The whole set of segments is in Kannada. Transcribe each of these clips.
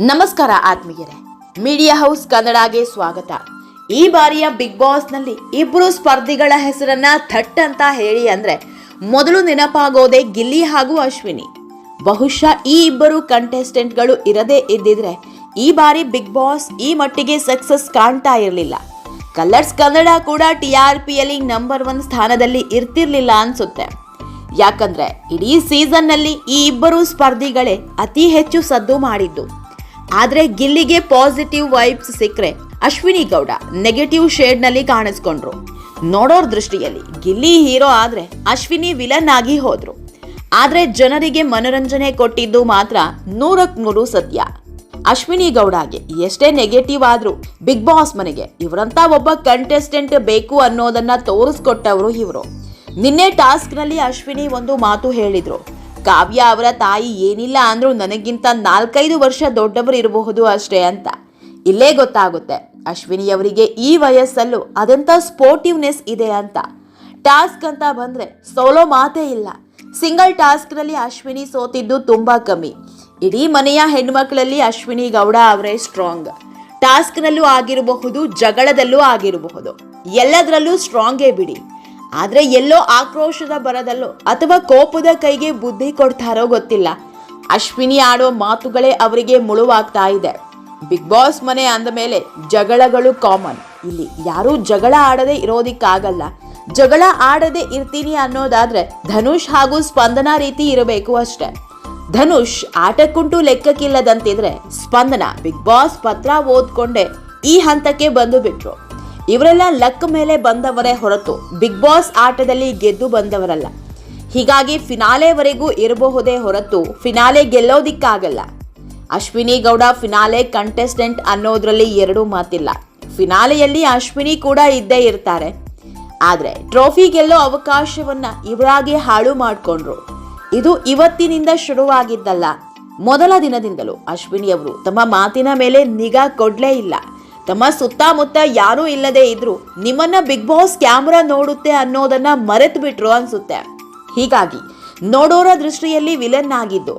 ನಮಸ್ಕಾರ ಆತ್ಮೀಯರೇ. ಮೀಡಿಯಾ ಹೌಸ್ ಕನ್ನಡಗೆ ಸ್ವಾಗತ. ಈ ಬಾರಿಯ ಬಿಗ್ ಬಾಸ್ನಲ್ಲಿ ಇಬ್ಬರು ಸ್ಪರ್ಧಿಗಳ ಹೆಸರನ್ನ ಥಟ್ ಅಂತ ಹೇಳಿ ಅಂದ್ರೆ ಮೊದಲು ನೆನಪಾಗೋದೆ ಗಿಲ್ಲಿ ಹಾಗೂ ಅಶ್ವಿನಿ. ಬಹುಶಃ ಈ ಇಬ್ಬರು ಕಂಟೆಸ್ಟೆಂಟ್ಗಳು ಇರದೇ ಇದ್ದಿದ್ರೆ ಈ ಬಾರಿ ಬಿಗ್ ಬಾಸ್ ಈ ಮಟ್ಟಿಗೆ ಸಕ್ಸಸ್ ಕಾಣ್ತಾ ಇರಲಿಲ್ಲ. ಕಲರ್ಸ್ ಕನ್ನಡ ಕೂಡ ಟಿ ಆರ್ ಪಿಯಲ್ಲಿ ನಂಬರ್ ಒನ್ ಸ್ಥಾನದಲ್ಲಿ ಇರ್ತಿರ್ಲಿಲ್ಲ ಅನ್ಸುತ್ತೆ. ಯಾಕಂದ್ರೆ ಇಡೀ ಸೀಸನ್ನಲ್ಲಿ ಈ ಇಬ್ಬರು ಸ್ಪರ್ಧಿಗಳೇ ಅತಿ ಹೆಚ್ಚು ಸದ್ದು ಮಾಡಿದ್ದು. ಆದ್ರೆ ಗಿಲ್ಲಿಗೆ ಪಾಸಿಟಿವ್ ವೈಬ್ಸ್ ಸಿಕ್ಕರೆ ಅಶ್ವಿನಿ ಗೌಡ ನೆಗೆಟಿವ್ ಶೇಡ್ನಲ್ಲಿ ಕಾಣಿಸ್ಕೊಂಡ್ರು. ನೋಡೋರ್ ದೃಷ್ಟಿಯಲ್ಲಿ ಗಿಲ್ಲಿ ಹೀರೋ ಆದ್ರೆ ಅಶ್ವಿನಿ ವಿಲನ್ ಆಗಿ ಹೋದ್ರು. ಆದರೆ ಜನರಿಗೆ ಮನೋರಂಜನೆ ಕೊಟ್ಟಿದ್ದು ಮಾತ್ರ ನೂರಕ್ ನೂರು ಸತ್ಯ. ಅಶ್ವಿನಿ ಗೌಡಗೆ ಎಷ್ಟೇ ನೆಗೆಟಿವ್ ಆದರೂ ಬಿಗ್ ಬಾಸ್ ಮನೆಗೆ ಇವರಂತ ಒಬ್ಬ ಕಂಟೆಸ್ಟೆಂಟ್ ಬೇಕು ಅನ್ನೋದನ್ನ ತೋರಿಸ್ಕೊಟ್ಟವರು ಇವರು. ನಿನ್ನೆ ಟಾಸ್ಕ್ನಲ್ಲಿ ಅಶ್ವಿನಿ ಒಂದು ಮಾತು ಹೇಳಿದ್ರು. ಕಾವ್ಯ ಅವರ ತಾಯಿ ಏನಿಲ್ಲ ಅಂದರೂ ನನಗಿಂತ ನಾಲ್ಕೈದು ವರ್ಷ ದೊಡ್ಡವರು ಇರಬಹುದು ಅಷ್ಟೇ ಅಂತ. ಇಲ್ಲೇ ಗೊತ್ತಾಗುತ್ತೆ. ಅಶ್ವಿನಿ ಅವರಿಗೆ ಈ ವಯಸ್ಸಲ್ಲೂ ಅದಂಥ ಸ್ಪೋರ್ಟಿವ್ನೆಸ್ ಇದೆ ಅಂತ. ಟಾಸ್ಕ್ ಅಂತ ಬಂದರೆ ಸೋಲೋ ಮಾತೇ ಇಲ್ಲ. ಸಿಂಗಲ್ ಟಾಸ್ಕ್ನಲ್ಲಿ ಅಶ್ವಿನಿ ಸೋತಿದ್ದು ತುಂಬ ಕಮ್ಮಿ. ಇಡೀ ಮನೆಯ ಹೆಣ್ಮಕ್ಳಲ್ಲಿ ಅಶ್ವಿನಿ ಗೌಡ ಅವರೇ ಸ್ಟ್ರಾಂಗ್ ಟಾಸ್ಕ್ನಲ್ಲೂ ಆಗಿರಬಹುದು, ಜಗಳದಲ್ಲೂ ಆಗಿರಬಹುದು. ಎಲ್ಲದರಲ್ಲೂ ಸ್ಟ್ರಾಂಗೇ ಬಿಡಿ. ಆದ್ರೆ ಎಲ್ಲೋ ಆಕ್ರೋಶದ ಬರದಲ್ಲೋ ಅಥವಾ ಕೋಪದ ಕೈಗೆ ಬುದ್ಧಿ ಕೊಡ್ತಾರೋ ಗೊತ್ತಿಲ್ಲ. ಅಶ್ವಿನಿ ಆಡೋ ಮಾತುಗಳೇ ಅವರಿಗೆ ಮುಳುವಾಗ್ತಾ ಇದೆ. ಬಿಗ್ ಬಾಸ್ ಮನೆ ಅಂದ ಮೇಲೆ ಜಗಳಗಳು ಕಾಮನ್. ಇಲ್ಲಿ ಯಾರೂ ಜಗಳ ಆಡದೆ ಇರೋದಿಕ್ಕಾಗಲ್ಲ. ಜಗಳ ಆಡದೆ ಇರ್ತೀನಿ ಅನ್ನೋದಾದ್ರೆ ಧನುಷ್ ಹಾಗೂ ಸ್ಪಂದನ ರೀತಿ ಇರಬೇಕು ಅಷ್ಟೇ. ಧನುಷ್ ಆಟಕ್ಕುಂಟು ಲೆಕ್ಕಕ್ಕಿಲ್ಲದಂತಿದ್ರೆ ಸ್ಪಂದನ ಬಿಗ್ ಬಾಸ್ ಪತ್ರ ಓದ್ಕೊಂಡೆ ಈ ಹಂತಕ್ಕೆ ಬಂದು ಬಿಟ್ರು ಇವರೆಲ್ಲ ಲಕ್ ಮೇಲೆ ಬಂದವರೇ ಹೊರತು ಬಿಗ್ ಬಾಸ್ ಆಟದಲ್ಲಿ ಗೆದ್ದು ಬಂದವರಲ್ಲ. ಹೀಗಾಗಿ ಫಿನಾಲೆವರೆಗೂ ಇರಬಹುದೇ ಹೊರತು ಫಿನಾಲೆ ಗೆಲ್ಲೋದಿಕ್ಕಾಗಲ್ಲ. ಅಶ್ವಿನಿ ಗೌಡ ಫಿನಾಲೆ ಕಂಟೆಸ್ಟೆಂಟ್ ಅನ್ನೋದ್ರಲ್ಲಿ ಎರಡೂ ಮಾತಿಲ್ಲ. ಫಿನಾಲೆಯಲ್ಲಿ ಅಶ್ವಿನಿ ಕೂಡ ಇದ್ದೇ ಇರ್ತಾರೆ. ಆದರೆ ಟ್ರೋಫಿ ಗೆಲ್ಲೋ ಅವಕಾಶವನ್ನ ಇವರಾಗಿ ಹಾಳು ಮಾಡಿಕೊಂಡ್ರು. ಇದು ಇವತ್ತಿನಿಂದ ಶುರುವಾಗಿದ್ದಲ್ಲ. ಮೊದಲ ದಿನದಿಂದಲೂ ಅಶ್ವಿನಿ ಅವರು ತಮ್ಮ ಮಾತಿನ ಮೇಲೆ ನಿಗಾ ಕೊಡ್ಲೇ ಇಲ್ಲ. ತಮ್ಮ ಸುತ್ತಮುತ್ತ ಯಾರೂ ಇಲ್ಲದೆ ಇದ್ರು ನಿಮ್ಮನ್ನ ಬಿಗ್ ಬಾಸ್ ಕ್ಯಾಮ್ರಾ ನೋಡುತ್ತೆ ಅನ್ನೋದನ್ನ ಮರೆತು ಬಿಟ್ರು ಅನ್ಸುತ್ತೆ. ಹೀಗಾಗಿ ನೋಡೋರ ದೃಷ್ಟಿಯಲ್ಲಿ ವಿಲನ್ ಆಗಿದ್ದು,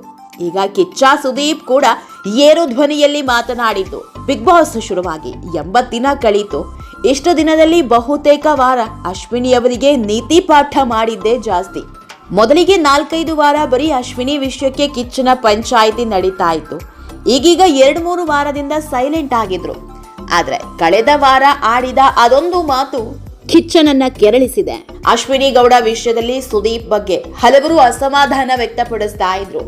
ಈಗ ಕಿಚ್ಚ ಸುದೀಪ್ ಕೂಡ ಏರು ಧ್ವನಿಯಲ್ಲಿ ಮಾತನಾಡಿದ್ದು. ಬಿಗ್ ಬಾಸ್ ಶುರುವಾಗಿ ಎಂಬತ್ತು ದಿನ ಕಳೀತು. ಇಷ್ಟು ದಿನದಲ್ಲಿ ಬಹುತೇಕ ವಾರ ಅಶ್ವಿನಿ ಅವರಿಗೆ ನೀತಿ ಪಾಠ ಮಾಡಿದ್ದೇ ಜಾಸ್ತಿ. ಮೊದಲಿಗೆ ನಾಲ್ಕೈದು ವಾರ ಬರೀ ಅಶ್ವಿನಿ ವಿಷಯಕ್ಕೆ ಕಿಚ್ಚನ ಪಂಚಾಯಿತಿ ನಡೀತಾ ಇತ್ತು. ಈಗೀಗ ಎರಡು ಮೂರು ವಾರದಿಂದ ಸೈಲೆಂಟ್ ಆಗಿದ್ರು. ಆದ್ರೆ ಕಳೆದ ವಾರ ಆಡಿದ ಅದೊಂದು ಮಾತು ಕಿಚ್ಚನನ್ನ ಕೆರಳಿಸಿದೆ. ಅಶ್ವಿನಿ ಗೌಡ ವಿಷಯದಲ್ಲಿ ಸುದೀಪ್ ಬಗ್ಗೆ ಹಲವರು ಅಸಮಾಧಾನ ವ್ಯಕ್ತಪಡಿಸ್ತಾ ಇದ್ರು.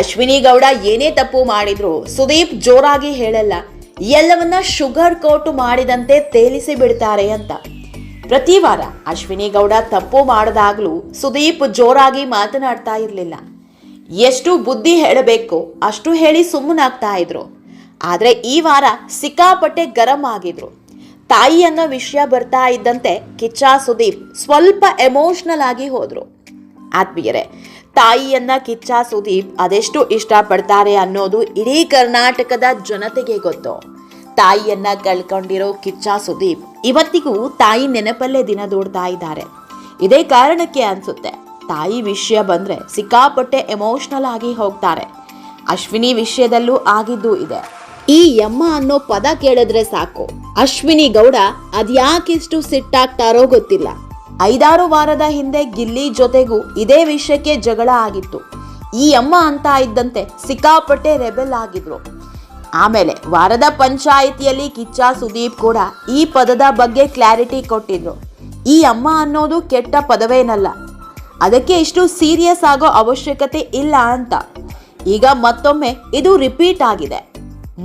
ಅಶ್ವಿನಿ ಗೌಡ ಏನೇ ತಪ್ಪು ಮಾಡಿದ್ರು ಸುದೀಪ್ ಜೋರಾಗಿ ಹೇಳಲ್ಲ, ಎಲ್ಲವನ್ನ ಶುಗರ್ ಕೋಟ್ ಮಾಡಿದಂತೆ ತೇಲಿಸಿ ಬಿಡ್ತಾರೆ ಅಂತ. ಪ್ರತಿ ವಾರ ಅಶ್ವಿನಿ ಗೌಡ ತಪ್ಪು ಮಾಡದಾಗ್ಲೂ ಸುದೀಪ್ ಜೋರಾಗಿ ಮಾತನಾಡ್ತಾ ಇರಲಿಲ್ಲ. ಎಷ್ಟು ಬುದ್ಧಿ ಹೇಳಬೇಕು ಅಷ್ಟು ಹೇಳಿ ಸುಮ್ಮನಾಗ್ತಾ ಇದ್ರು. ಆದ್ರೆ ಈ ವಾರ ಸಿಕ್ಕಾಪಟ್ಟೆ ಗರಂ ಆಗಿದ್ರು. ತಾಯಿ ಅನ್ನೋ ವಿಷಯ ಬರ್ತಾ ಇದ್ದಂತೆ ಕಿಚ್ಚ ಸುದೀಪ್ ಸ್ವಲ್ಪ ಎಮೋಷನಲ್ ಆಗಿ ಹೋದ್ರು. ಆತ್ಮೀಯರೇ, ತಾಯಿಯನ್ನ ಕಿಚ್ಚ ಸುದೀಪ್ ಅದೆಷ್ಟು ಇಷ್ಟಪಡ್ತಾರೆ ಅನ್ನೋದು ಇಡೀ ಕರ್ನಾಟಕದ ಜನತೆಗೆ ಗೊತ್ತು. ತಾಯಿಯನ್ನ ಕಳ್ಕೊಂಡಿರೋ ಕಿಚ್ಚ ಸುದೀಪ್ ಇವತ್ತಿಗೂ ತಾಯಿ ನೆನಪಲ್ಲೇ ದಿನ ದೂಡ್ತಾ ಇದ್ದಾರೆ. ಇದೇ ಕಾರಣಕ್ಕೆ ಅನ್ಸುತ್ತೆ, ತಾಯಿ ವಿಷಯ ಬಂದ್ರೆ ಸಿಕ್ಕಾಪಟ್ಟೆ ಎಮೋಷನಲ್ ಆಗಿ ಹೋಗ್ತಾರೆ. ಅಶ್ವಿನಿ ವಿಷಯದಲ್ಲೂ ಆಗಿದ್ದು ಇದೆ. ಈ ಯಮ್ಮ ಅನ್ನೋ ಪದ ಕೇಳಿದ್ರೆ ಸಾಕು. ಅಶ್ವಿನಿ ಗೌಡ ಅದ್ಯಾಕಿಷ್ಟು ಸಿಟ್ಟಾಗ್ತಾರೋ ಗೊತ್ತಿಲ್ಲ. ಐದಾರು ವಾರದ ಹಿಂದೆ ಗಿಲ್ಲಿ ಜೊತೆಗೂ ಇದೇ ವಿಷಯಕ್ಕೆ ಜಗಳ ಆಗಿತ್ತು. ಈ ಅಮ್ಮ ಅಂತ ಇದ್ದಂತೆ ಸಿಕ್ಕಾಪಟ್ಟೆ ರೆಬೆಲ್ ಆಗಿದ್ರು. ಆಮೇಲೆ ವಾರದ ಪಂಚಾಯಿತಿಯಲ್ಲಿ ಕಿಚ್ಚ ಸುದೀಪ್ ಕೂಡ ಈ ಪದದ ಬಗ್ಗೆ ಕ್ಲಾರಿಟಿ ಕೊಟ್ಟಿದ್ರು. ಈ ಅಮ್ಮ ಅನ್ನೋದು ಕೆಟ್ಟ ಪದವೇನಲ್ಲ. ಅದಕ್ಕೆ ಇಷ್ಟು ಸೀರಿಯಸ್ ಆಗೋ ಅವಶ್ಯಕತೆ ಇಲ್ಲ ಅಂತ. ಈಗ ಮತ್ತೊಮ್ಮೆ ಇದು ರಿಪೀಟ್ ಆಗಿದೆ.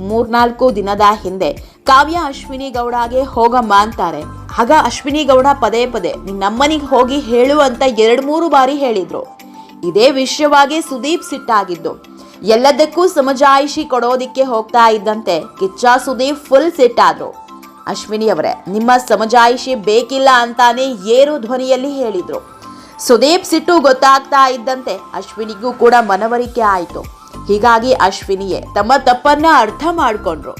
ಮೂರ್ನಾಲ್ಕು ದಿನದ ಹಿಂದೆ ಕಾವ್ಯ ಅಶ್ವಿನಿ ಗೌಡಗೆ ಹೋಗಮ್ಮ ಅಂತಾರೆ. ಆಗ ಅಶ್ವಿನಿ ಗೌಡ ಪದೇ ಪದೇ ನಮ್ಮನಿಗೆ ಹೋಗಿ ಹೇಳು ಅಂತ ಎರಡು ಮೂರು ಬಾರಿ ಹೇಳಿದ್ರು. ಇದೇ ವಿಷಯವಾಗಿ ಸುದೀಪ್ ಸಿಟ್ಟಾಗಿದ್ದು. ಎಲ್ಲದಕ್ಕೂ ಸಮಜಾಯಿಷಿ ಕೊಡೋದಿಕ್ಕೆ ಹೋಗ್ತಾ ಇದ್ದಂತೆ ಕಿಚ್ಚ ಸುದೀಪ್ ಫುಲ್ ಸಿಟ್ಟಾದ್ರು ಅಶ್ವಿನಿ ಅವರೇ ನಿಮ್ಮ ಸಮಜಾಯಿಷಿ ಬೇಕಿಲ್ಲ ಅಂತಾನೆ ಏರು ಧ್ವನಿಯಲ್ಲಿ ಹೇಳಿದ್ರು. ಸುದೀಪ್ ಸಿಟ್ಟು ಗೊತ್ತಾಗ್ತಾ ಇದ್ದಂತೆ ಅಶ್ವಿನಿಗೂ ಕೂಡ ಮನವರಿಕೆ ಆಯಿತು. ಹೀಗಾಗಿ ಅಶ್ವಿನಿಯೇ ತಮ್ಮ ತಪ್ಪನ್ನ ಅರ್ಥ ಮಾಡಿಕೊಂಡ್ರು.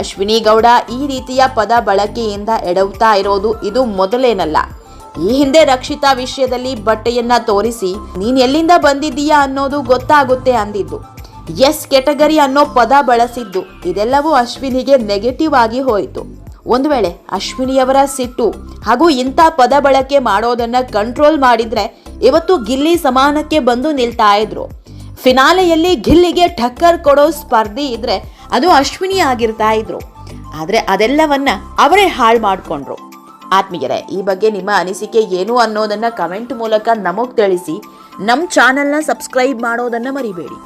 ಅಶ್ವಿನಿ ಗೌಡ ಈ ರೀತಿಯ ಪದ ಬಳಕೆಯಿಂದ ಎಡವುತ್ತಾ ಇರೋದು ಇದು ಮೊದಲೇನಲ್ಲ. ಈ ಹಿಂದೆ ರಕ್ಷಿತಾ ವಿಷಯದಲ್ಲಿ ಬಟ್ಟೆಯನ್ನ ತೋರಿಸಿ, ನೀನ್ ಎಲ್ಲಿಂದ ಬಂದಿದ್ದೀಯಾ ಅನ್ನೋದು ಗೊತ್ತಾಗುತ್ತೆ ಅಂದಿದ್ದು. ಎಸ್ ಕೆಟಗರಿ ಅನ್ನೋ ಪದ ಬಳಸಿದ್ದು, ಇದೆಲ್ಲವೂ ಅಶ್ವಿನಿಗೆ ನೆಗೆಟಿವ್ ಆಗಿ ಹೋಯಿತು. ಒಂದು ವೇಳೆ ಅಶ್ವಿನಿಯವರ ಸಿಟ್ಟು ಹಾಗೂ ಇಂಥ ಪದ ಬಳಕೆ ಮಾಡೋದನ್ನ ಕಂಟ್ರೋಲ್ ಮಾಡಿದ್ರೆ ಇವತ್ತು ಗಿಲ್ಲಿ ಸಮಾನಕ್ಕೆ ಬಂದು ನಿಲ್ತಾ ಇದ್ರು. ಫಿನಾಲೆಯಲ್ಲಿ ಗಿಲ್ಲಿಗೆ ಠಕ್ಕರ್ ಕೊಡೋ ಸ್ಪರ್ಧಿ ಇದ್ರೆ ಅದು ಅಶ್ವಿನಿ ಆಗಿರ್ತಾ ಇದ್ರು. ಆದರೆ ಅದೆಲ್ಲವನ್ನ ಅವರೇ ಹಾಳು ಮಾಡಿಕೊಂಡ್ರು. ಆತ್ಮೀಯರೇ, ಈ ಬಗ್ಗೆ ನಿಮ್ಮ ಅನಿಸಿಕೆ ಏನು ಅನ್ನೋದನ್ನ ಕಮೆಂಟ್ ಮೂಲಕ ನಮಗೆ ತಿಳಿಸಿ ನಮ್ಮ ಚಾನೆಲ್ನ ಸಬ್ಸ್ಕ್ರೈಬ್ ಮಾಡೋದನ್ನ ಮರಿಬೇಡಿ.